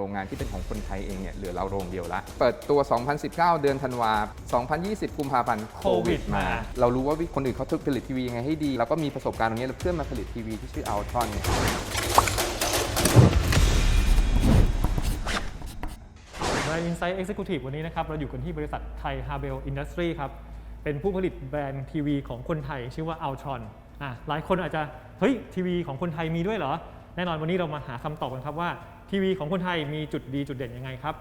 โรงงานที่เป็นของคนไทยเองเนี่ยเหลือเราโรงเดียวละ เปิดตัว 2019 เดือนธันวา 2020 กุมภาพันธ์โควิดมา เรารู้ว่าคนอื่นเขาผลิตทีวียังไงให้ดีเราก็มีประสบการณ์ตรงนี้เพื่อมาผลิตทีวีที่ชื่อ Altron เนี่ยใน Insight Executive วันนี้นะครับเราอยู่กันที่บริษัทไทย h a r b e l Industry ครับ เป็นผู้ผลิตแบรนด์ทีวีของคนไทยชื่อว่า Altron อะหลายคนอาจจะ เฮ้ย ทีวีของคนไทยมีด้วยเหรอ แน่นอนวันนี้เรามาหาคำตอบกันครับว่า ทีวีของคนไทยมีจุดดีจุดเด่นยังไงครับ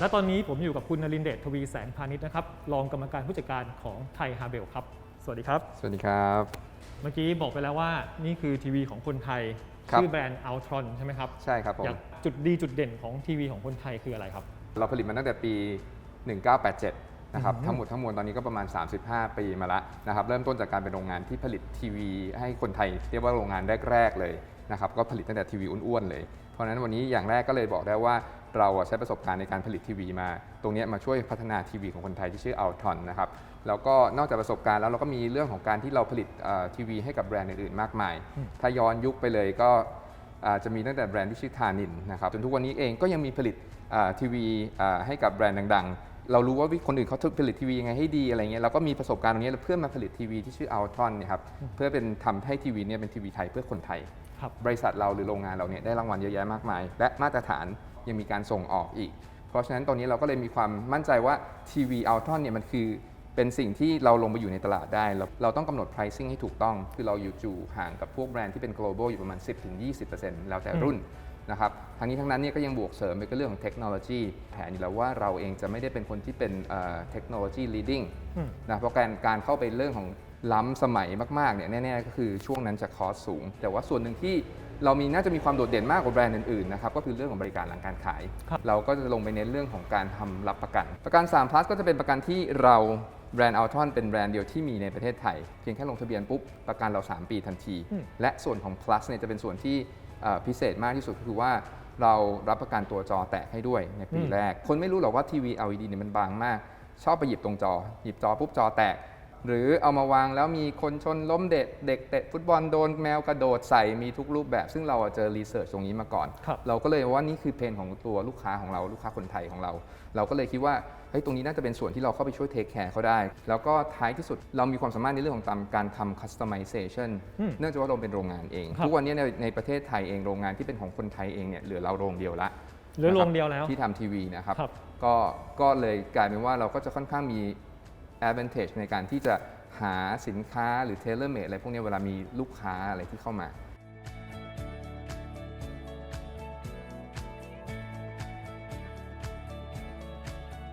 และตอนนี้ผมอยู่กับคุณนรินทร์เดชทวีแสงพาณิชย์นะครับ รองกรรมการผู้จัดการของไทย h a r b e l ครับ สวัสดีครับ สวัสดีครับ เมื่อกี้บอกไปแล้วว่านี่คือทีวีของคนไทย ครับชื่อแบรนด์ Altron ใช่ไหมครับใช่ครับผม อยากจุดดีจุดเด่นของทีวีของคนไทยคืออะไรครับ เราผลิตมาตั้งแต่ปี 1987 นะครับอืมทั้งหมดทั้งมวลตอนนี้ก็ประมาณ 35 ปีมาแล้วนะครับ เริ่มต้นจากการเป็นโรงงานที่ผลิตทีวี ให้คนไทยเรียกว่าโรงงานแรก ๆ เลยนะครับ ก็ผลิตตั้งแต่ทีวีอ้วนๆเลยเพ ราะฉะนั้นวันนี้อย่างแรกก็เลยบอกได้ว่าเราอะใช้ประสบการณ์ในการผลิตทีวีมา ตรงเนี้ยมาช่วยพัฒนาทีวีของคนไทยที่ชื่อ Altron นะครับแล้วก็นอกจากประสบการณ์แล้วเราก็มีเรื่องของการที่เราผลิตเอ่อทีวีให้กับแบรนด์อื่นๆ มากมายอืมถ้าย้อนยุคไปเลยก็อ่าจะมีตั้งแต่แบรนด์ที่ชื่อทานินนะครับจนทุกวันนี้เองก็ยังมีผลิตอ่าทีวีอ่าให้กับแบรนด์ดังๆ เรารู้ว่าคนอื่นเขาผลิตทีวียังไงให้ดีอะไรเงี้ยเราก็มีประสบการณ์ตรงนี้เพื่อมาผลิตทีวีที่ชื่อ Altron เนี่ยครับเพื่อเป็นทำให้ทีวีเนี่ยเป็นทีวีไทยเพื่อคนไทยครับบริษัทเราหรือโรงงานเราเนี่ยได้รางวัลเยอะแยะมากมาย และมาตรฐานยังมีการส่งออกอีก เพราะฉะนั้นตรงนี้เราก็เลยมีความมั่นใจว่าทีวีอัลทรอนเนี่ยมันคือเป็นสิ่งที่เราลงไปอยู่ในตลาดได้ เราเราต้องกำหนด pricing ให้ถูกต้อง คือเราอยู่อยู่ห่างกับพวกแบรนด์ที่เป็น global อยู่ประมาณ 10-20%แล้วแต่รุ่น นะครับทั้งนี้ทั้งนั้นเนี่ยก็ยังบวกเสริมไปกับเรื่องของเทคโนโลยีแผนอยู่แล้วว่าเราเองจะไม่ได้เป็นคนที่เป็นเทคโนโลยี leading อืมนะเพราะการการเข้าไปเรื่องของล้ำสมัยมากๆเนี่ยแน่ๆก็คือช่วงนั้นจะคอสสูง แต่ว่าส่วนหนึ่งที่เรามีน่าจะมีความโดดเด่นมากกว่าแบรนด์อื่นๆนะครับก็คือเรื่องของบริการหลังการขายครับเราก็จะลงไปเน้นเรื่องของการทำรับประกัน ประกัน3 plus ก็จะเป็นประกันที่เราแบรนด์อัลทรอนเป็นแบรนด์เดียวที่มีในประเทศไทย เพียงแค่ลงทะเบียนปุ๊บประกันเรา 3 ปีทันทีอืมและส่วนของ plus เนี่ยจะเป็นส่วนที่เอ่อ พิเศษมากที่สุดก็คือว่าเรารับประกันตัวจอแตกให้ด้วยในปีแรก คนไม่รู้หรอกว่าทีวี LED เนี่ยมันบางมาก ชอบไปหยิบตรงจอ หยิบจอปุ๊บจอแตก หรือเอามาวางแล้วมีคนชนล้มเด็กเด็กเตะฟุตบอลโดนแมวกระโดดใส่มีทุกรูปแบบ ซึ่งเราอะเจอรีเสิร์ชตรงนี้มาก่อนครับเราก็เลยว่านี่คือเพนของตัวลูกค้าของเราลูกค้าคนไทยของเรา เราก็เลยคิดว่าเฮ้ยตรงนี้น่าจะเป็นส่วนที่เราเข้าไปช่วยเทคแคร์เขาได้ แล้วก็ท้ายที่สุดเรามีความสามารถในเรื่องของตามการทำ customization อืมเนื่องจากว่าเราเป็นโรงงานเองครับทุกวันนี้ในในประเทศไทยเองโรงงานที่เป็นของคนไทยเองเนี่ยเหลือเราโรงเดียวละเหลือโรงนะครับเดียวแล้วที่ทำทีวีนะครับครับก็ก็เลยกลายเป็นว่าเราก็จะค่อนข้างมี advantage ในการที่จะหาสินค้าหรือ tailor made อะไรพวกนี้เวลามีลูกค้าอะไรที่เข้ามา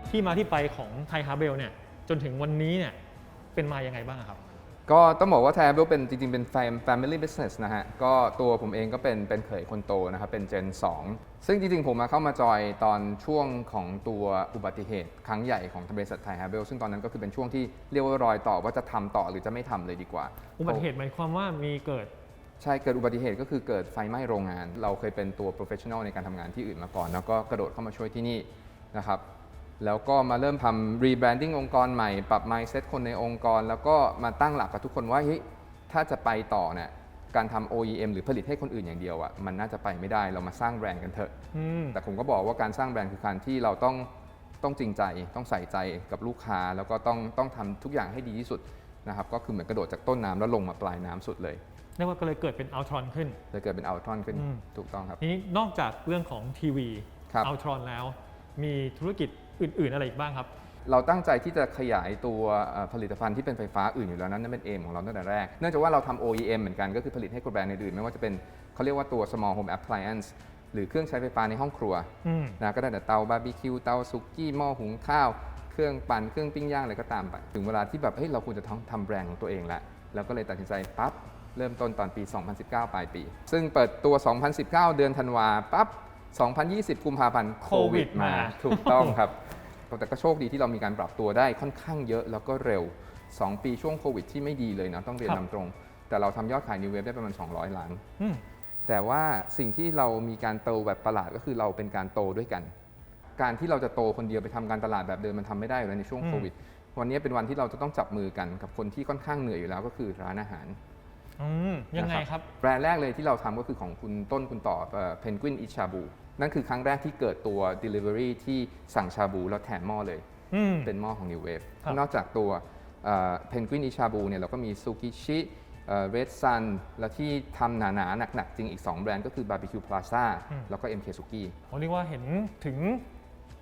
ที่มาที่ไปของไทยฮาร์เบลเนี่ยจนถึงวันนี้เนี่ยเป็นมายังไงบ้างครับ ก็ต้องบอกว่าแทบเป็นจริงๆ เป็น fam- family business นะฮะ ก็ตัวผมเองก็เป็นเป็นเขยคนโตนะครับ เป็น Gen 2 ซึ่งจริงๆ ผมมาเข้ามาจอยตอนช่วงของตัวอุบัติเหตุ ครั้งใหญ่ของบริษัทไทยฮาร์เบลซึ่งตอนนั้นก็คือเป็นช่วงที่เรียกว่ารอยต่อว่าจะทำต่อหรือจะไม่ทำเลยดีกว่า อุบัติเหตุหมายความว่ามีเกิดใช่ เกิดอุบัติเหตุก็คือเกิดไฟไหม้โรงงาน เราเคยเป็นตัว professional ในการทำงานที่อื่นมาก่อน แล้วก็กระโดดเข้ามาช่วยที่นี่นะครับ แล้วก็มาเริ่มทำ rebranding องค์กรใหม่ ปรับ mindset คนในองค์กร แล้วก็มาตั้งหลักกับทุกคนว่าเฮ้ยถ้าจะไปต่อเนี่ยการทำ OEM หรือผลิตให้คนอื่นอย่างเดียวอะ่ะมันน่าจะไปไม่ได้เรามาสร้างแบรนด์กันเถอะอืมแต่ผมก็บอกว่าการสร้างแบรนด์คือการที่เราต้องต้องจริงใจ ต้องใส่ใจกับลูกค้า แล้วก็ต้องต้องทำทุกอย่างให้ดีที่สุดนะครับก็คือเหมือนกระโดดจากต้นน้ำแล้วลงมาปลายน้ำสุดเลยเรียกว่าก็เลยเกิดเป็นอัลทรอนขึ้นเลยเกิดเป็นอัลทรอนขึ้นอืมถูกต้องครับทีนี้นอกจากเรื่องของทีวีครับอัลทรอนแล้ว มีธุรกิจ อื่น ๆ อะไรอีกบ้างครับ เราตั้งใจที่จะขยายตัวเอ่อผลิตภัณฑ์ที่เป็นไฟฟ้าอื่นอยู่แล้วนั้นนั่นเป็นเอมของเราตั้งแต่แรก เนื่องจากว่าเราทำ OEM เหมือนกันก็คือผลิตให้กับแบรนด์อื่นๆไม่ว่าจะเป็นเขาเรียกว่าตัว small home appliance หรือเครื่องใช้ไฟฟ้าในห้องครัวอืมนะก็ได้แต่เตาบาร์บีคิวเตาสุกี้หม้อหุงข้าวเครื่องปั่นเครื่องปิ้งย่างอะไรก็ตามไปถึงเวลาที่แบบเฮ้ยเราควรจะทำทำแบรนด์ของตัวเองแล้วเราก็เลยตัดสินใจปั๊บเริ่มต้นตอนปี 2019 ปลายปี ซึ่งเปิดตัว 2019 เดือนธันวาปั๊บ 2020 กุมภาพันธ์โควิดโควิดมามา ถูกต้องครับ แต่ก็โชคดีที่เรามีการปรับตัวได้ค่อนข้างเยอะแล้วก็เร็ว 2 ปีช่วงโควิดที่ไม่ดีเลยนะต้องเรียนครับนำตรง แต่เราทำยอดขายนิวเวฟได้ประมาณ 200 ล้านอืมแต่ว่าสิ่งที่เรามีการโตแบบประหลาดก็คือเราเป็นการโตด้วยกัน การที่เราจะโตคนเดียวไปทำการตลาดแบบเดิมมันทำไม่ได้อยู่แล้วในช่วงอืมโควิด วันนี้เป็นวันที่เราจะต้องจับมือกันกับคนที่ค่อนข้างเหนื่อยอยู่แล้วก็คือร้านอาหาร อืมยังไงครับ แบรนด์แรกเลยที่เราทำก็คือของคุณต้นคุณต่อเพนกวินอิชาบู นั่นคือครั้งแรกที่เกิดตัว Delivery ที่สั่งชาบูแล้วแถมหม้อเลย อืม เป็นหม้อของ New Wave ครับนอกจากตัวเพนกวินอิชาบูเนี่ยเราก็มีซูกิชิเรดซันแล้วที่ทำหนาๆ หนักๆ จริงอีก 2 แบรนด์ก็คือ Barbecue Plaza แล้วก็ MK Suki ผมเรียกว่าเห็นถึง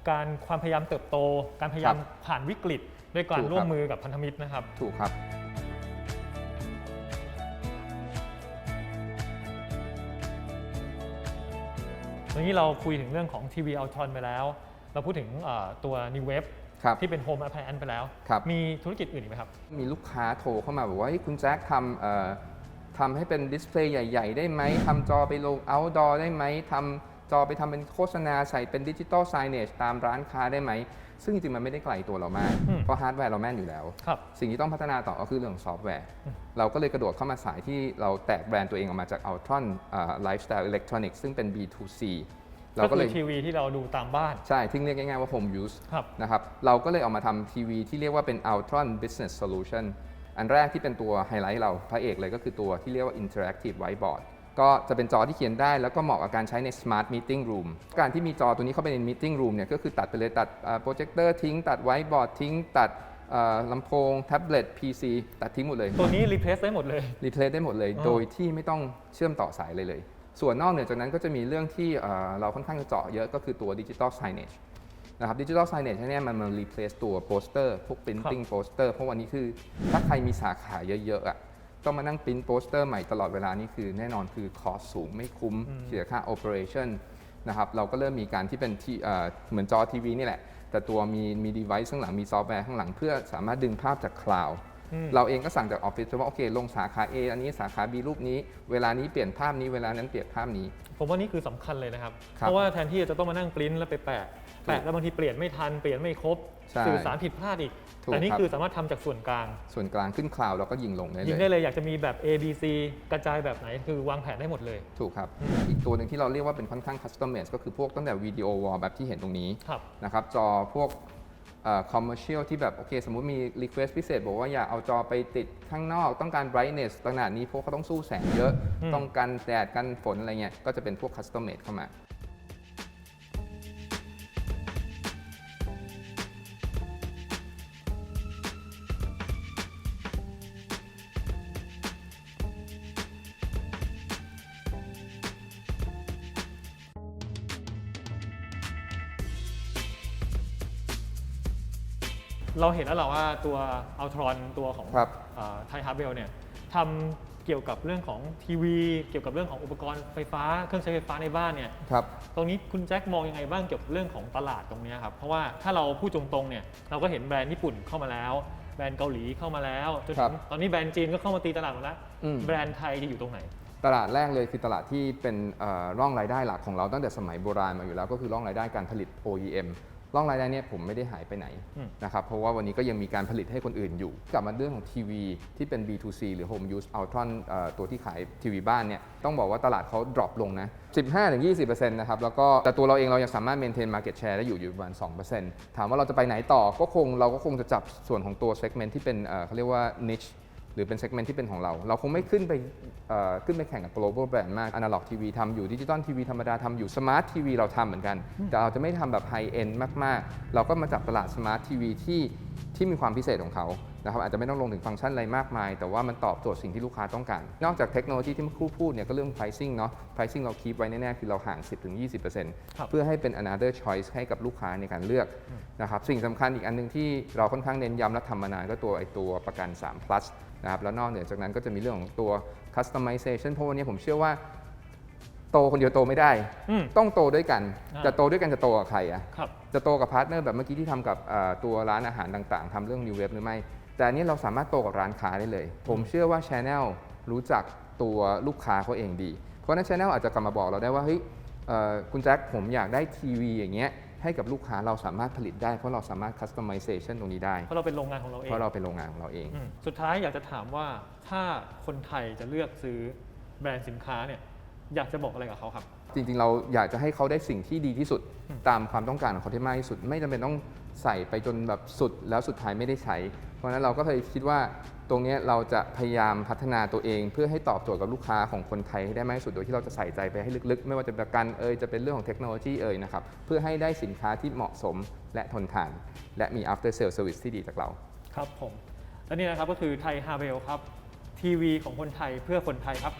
การความพยายามเติบโต การพยายามครับผ่านวิกฤต ด้วยการถูกครับ ร่วมมือกับพันธมิตรนะครับ ถูกครับ วันนี้เราคุยถึงเรื่องของทีวีอัลทรอนไปแล้ว เราพูดถึงเอ่อตัว New Wave ครับที่เป็น Home Appliance ไปแล้ว ครับ มีธุรกิจอื่นอีกไหมครับ มีลูกค้าโทรเข้ามาบอกว่าเฮ้ยคุณแจ็คทำเอ่อทำให้เป็นดิสเพลย์ใหญ่ ๆ ได้ไหมทำจอไปลง outdoor ได้ไหมทำ จอไปทำเป็นโฆษณาใส่เป็นดิจิ t a ล s i g n a g e ตามร้านค้าได้ไหม ซึ่งจริงๆมันไม่ได้ไกลตัวเรามากอืมเพราะฮาร์ดแวร์เราแม่นอยู่แล้วครับสิ่งที่ต้องพัฒนาต่อก็คือเรื่องของซอฟต์แวร์ เราก็เลยกระโดดเข้ามาสายที่เราแตกแบรนด์ตัวเองออกมาจาก Altron ไลฟ์สไตล์อิเล็กทรอนิกส์ซึ่งเป็น B2C เราก็ก็คืเลอยทีวีที่เราดูตามบ้าน ใช่ที่เรียกง่ายๆว่า home use ครับนะครับเราก็เลยเอามาทำทีวีที่เรียกว่าเป็น Ultron Business Solution อันแรกที่เป็นตัวไฮไลท์เราพระเอกเลยก็คือตัวที่เรียกว่า Interactive Whiteboard ก็จะเป็นจอที่เขียนได้แล้วก็เหมาะกับการใช้ใน Smart Meeting Room การที่มีจอตัวนี้เข้าไปใน Meeting Room เนี่ยก็คือตัดไปเลยตัดโปรเจคเตอร์ทิ้ง ตัด Whiteboard ทิ้ง ตัดเอ่อลำโพง แท็บเล็ต PC ตัดทิ้งหมดเลย ตัวนี้ replace ได้หมดเลยรีเพลซได้หมดเลยอ๋อโดยที่ไม่ต้องเชื่อมต่อสายเลยเลย ส่วนนอกเหนือจากนั้นก็จะมีเรื่องที่เอ่อเราค่อนข้างจะเจาะเยอะก็คือตัวดิจิ t a ล signage นะครับดิจิ t a ล signage เนี่ยมันมา replace ตัวโปสเตอร์พวก printing โปสเตอร์เพราะวันนี้คือถ้าใครมีสาขาเยอะๆอะ ต้องมานั่งปริ้นโปสเตอร์ใหม่ตลอดเวลานี่คือแน่นอนคือคอสสูงไม่คุ้มเสียค่า operation นะครับเราก็เริ่มมีการที่เป็นที่เอ่อเหมือนจอทีวีนี่แหละ แต่ตัวมีมี device ข้างหลังมีซอฟต์แวร์ข้างหลังเพื่อสามารถดึงภาพจากคลาวด์อืมเราเองก็สั่งจากออฟฟิศว่าโอเค ลงสาขา A อันนี้สาขา B รูปนี้ เวลานี้เปลี่ยนภาพนี้เวลานั้นเปลี่ยนภาพนี้ ผมว่านี่คือสำคัญเลยนะครับครับ เพราะว่าแทนที่จะต้องมานั่งปริ้นแล้วไปแปะแปะแล้วบางทีเปลี่ยนไม่ทันเปลี่ยนไม่ครบ ใช่สื่อสารผิดพลาดอีก ถูกแต่นี่ครับ คือสามารถทำจากส่วนกลาง ส่วนกลางขึ้นคลาวด์แล้วก็ยิงลงได้ยิงเลได้ย เลยอยากจะมีแบบ A B C กระจายแบบไหนคือวางแผนได้หมดเลย ถูกครับ อีกตัวหนึ่งที่เราเรียกว่าเป็นค่อนข้างคัสตอมเมสก็คือพวกตั้งแต่วิดีโอวอลแบบที่เห็นตรงนี้ครับ นะครับจอพวกคอมเมอร์เชียลที่แบบ โอเค สมมุติมี Request พิเศษ บอกว่าอยากเอาจอไปติดข้างนอกต้องการ brightness ขนาดนี้พวกเขาต้องสู้แสงเยอะ อืม ต้องกันแดดกันฝนอะไรเงี้ยก็จะเป็นพวกคัสตอมเมดเข้ามา เราเห็นแล้วเหรอว่าตัวอัลทรอนตัวของครับ ไทยฮาร์เบลเนี่ยทำเกี่ยวกับเรื่องของทีวี เกี่ยวกับเรื่องของอุปกรณ์ไฟฟ้า เครื่องใช้ไฟฟ้าในบ้านเนี่ย ครับ ตรงนี้คุณแจ็คมองยังไงบ้างเกี่ยวกับเรื่องของตลาดตรงเนี้ยครับ เพราะว่าถ้าเราพูดตรงๆเนี่ยเราก็เห็นแบรนด์ญี่ปุ่นเข้ามาแล้ว แบรนด์เกาหลีเข้ามาแล้วจนครัถึบงตอนนี้แบรนด์จีนก็เข้ามาตีตลาดหมดแล้วอืม แบรนด์ไทยจะอยู่ตรงไหน ตลาดแรกเลยคือตลาดที่เป็นเอ่อร่องรายได้หลักของเราตั้งแต่สมัยโบราณมาอยู่แล้วก็คือร่องรายได้การผลิต OEM ร่องรายได้เนี่ยผมไม่ได้หายไปไหนอืม นะครับเพราะว่าวันนี้ก็ยังมีการผลิตให้คนอื่นอยู่ กลับมาเรื่องของทีวีที่เป็น B2C หรือ Home Use Ultron เอ่อตัวที่ขายทีวีบ้านเนี่ยต้องบอกว่าตลาดเขา drop ลงนะ 15-20%นะครับแล้วก็แต่ตัวเราเองเรายังสามารถ maintain market share ได้อยู่อยู่ประมาณ 2%ถามว่าเราจะไปไหนต่อก็คงเราก็คงจะจับส่วนของตัว segment ที่เป็นเอ่อเขาเรียกว่า niche หรือเป็น segment ที่เป็นของเรา เราคงไม่ขึ้นไปเอ่อขึ้นไปแข่งกับ global brand มาก analog TV ทำอยู่ดิจิตอลทีวีธรรมดาทำอยู่ smart TV เราทำเหมือนกัน แต่เราจะไม่ทำแบบ high end มาก ๆ เราก็มาจับตลาด smart TV ที่ที่มีความพิเศษของเขานะครับอาจจะไม่ต้องลงถึงฟังก์ชันอะไรมากมาย แต่ว่ามันตอบโจทย์สิ่งที่ลูกค้าต้องการ นอกจากเทคโนโลยีที่เมื่อครู่พูดเนี่ยก็เรื่อง pricing เนาะ pricing เรา keep ไว้แน่ ๆ คือเราห่าง 10-20%ครับเพื่อให้เป็น another choice ให้กับลูกค้าในการเลือกนะครับสิ่งสำคัญอีกอันหนึงที่เราค่อนข้างเน้นย้ำและทำมานานก็ตัวไอตัวประกัน 3 plus นะครับแล้วนอกเหนือจากนั้นก็จะมีเรื่องของตัว customization เพราะวันนี้ผมเชื่อว่าโตคนเดียวโตไม่ได้ อืม ต้องโตด้วยกัน อ่า จะโตด้วยกันจะโตกับใครอะครับ จะโตกับพาร์ทเนอร์แบบเมื่อกี้ที่ทำกับเอ่อตัวร้านอาหารต่างๆทำเรื่อง New Web หรือไม่ แต่อันนี้เราสามารถโตกับร้านค้าได้เลย ผมเชื่อว่า Channel รู้จักตัวลูกค้าเขาเองดี เพราะฉะนั้น Channel อาจจะกลับมาบอกเราได้ว่าเฮ้ยเอ่อคุณแจ็คผมอยากได้ทีวีอย่างเงี้ย ให้กับลูกค้าเราสามารถผลิตได้ เพราะเราสามารถ customization ตรงนี้ได้ เพราะเราเป็นโรงงานของเราเองเพราะเราเป็นโรงงานของเราเอง อืมสุดท้ายอยากจะถามว่าถ้าคนไทยจะเลือกซื้อแบรนด์สินค้าเนี่ยอยากจะบอกอะไรกับเขาครับ จริงๆ เราอยากจะให้เขาได้สิ่งที่ดีที่สุดตามความต้องการของเขาที่มากที่สุด ไม่จำเป็นต้องใส่ไปจนแบบสุดแล้วสุดท้ายไม่ได้ใช้ เพราะฉะนั้นเราก็เลยคิดว่าตรงนี้เราจะพยายามพัฒนาตัวเอง เพื่อให้ตอบโจทย์กับลูกค้าของคนไทยให้ได้มากที่สุดโดยที่เราจะใส่ใจไปให้ลึกๆ ไม่ว่าจะเป็นประกันเอ่ยจะเป็นเรื่องของเทคโนโลยีเอ่ยนะครับเพื่อให้ได้สินค้าที่เหมาะสมและทนทาน และมี after sale service ที่ดีจากเราครับผมและนี่นะครับก็คือไทยฮาเ e ลครับทีวีของคนไทยเพื่อคนไทยครับ